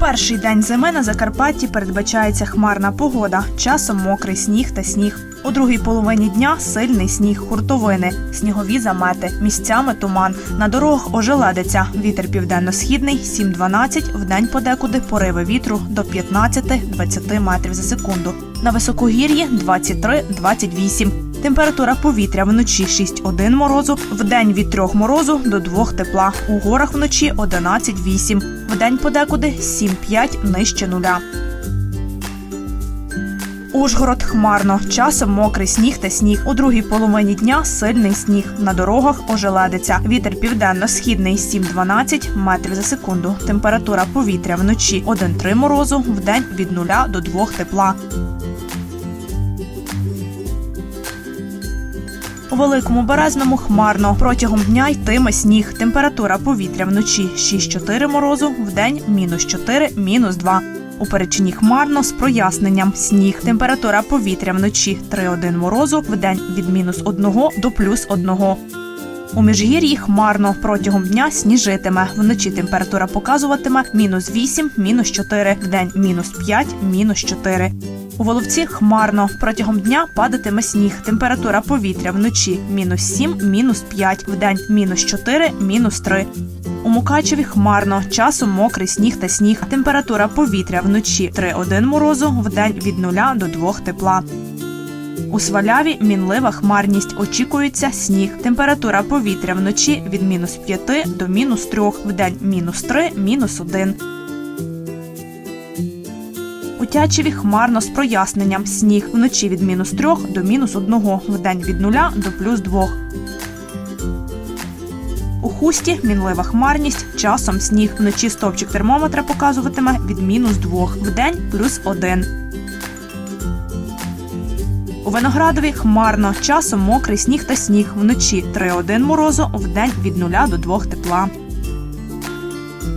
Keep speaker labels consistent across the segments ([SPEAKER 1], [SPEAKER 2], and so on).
[SPEAKER 1] Перший день зими на Закарпатті передбачається хмарна погода, часом мокрий сніг та сніг. У другій половині дня сильний сніг, хуртовини, снігові замети, місцями туман. На дорогах ожеледиться. Вітер південно-східний 7-12, вдень подекуди пориви вітру до 15-20 метрів за секунду. На високогір'ї 23-28. Температура повітря вночі 6-1 морозу, вдень від 3 морозу до 2 тепла. У горах вночі 11-8, вдень подекуди 7-5 нижче нуля. Ужгород хмарно, часом мокрий сніг та сніг. У другій половині дня сильний сніг. На дорогах ожеледиться. Вітер південно-східний 7-12 метрів за секунду. Температура повітря вночі 1-3 морозу, вдень від 0 до 2 тепла. У великому березному хмарно. Протягом дня йтиме сніг. Температура повітря вночі 6-4 морозу, вдень мінус 4, мінус 2. У перечині хмарно з проясненням сніг. Температура повітря вночі 3-1 морозу, вдень від мінус 1 до плюс 1. У міжгір'ї хмарно протягом дня сніжитиме. Вночі температура показуватиме мінус 8, мінус 4, вдень мінус 5, мінус 4. У Воловці хмарно протягом дня падатиме сніг. Температура повітря вночі мінус 7, мінус 5, вдень мінус 4, мінус 3. У Мукачеві хмарно, часом мокрий сніг та сніг. Температура повітря вночі 3-1 морозу, вдень від 0 до 2 тепла. У Сваляві мінлива хмарність. Очікується сніг. Температура повітря вночі від мінус 5 до мінус 3, вдень мінус 3, мінус 1. У Тячеві хмарно з проясненням. Сніг вночі від мінус 3 до мінус 1, вдень від 0 до плюс 2. У хусті мінлива хмарність, часом сніг. Вночі стовпчик термометра показуватиме від мінус 2, вдень плюс 1. У Виноградові хмарно, часом мокрий сніг та сніг. Вночі 3-1 морозу, вдень від 0 до 2 тепла.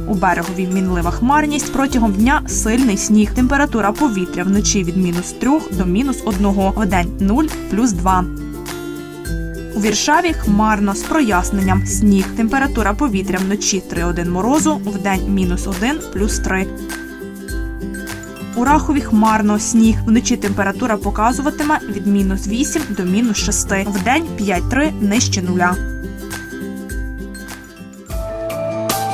[SPEAKER 1] У берегові мінлива хмарність протягом дня сильний сніг. Температура повітря вночі від мінус 3 до мінус 1, вдень 0 плюс 2. У Віршаві хмарно з проясненням сніг. Температура повітря вночі 3-1 морозу, вдень мінус 1 плюс 3. У Рахові хмарно сніг. Вночі температура показуватиме від мінус 8 до мінус 6. Вдень 5-3 нижче нуля.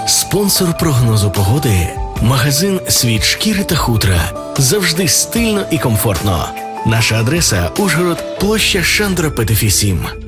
[SPEAKER 2] Спонсор прогнозу погоди магазин Світ шкіри та хутра. Завжди стильно і комфортно. Наша адреса Ужгород, площа Шандра Петефі 7.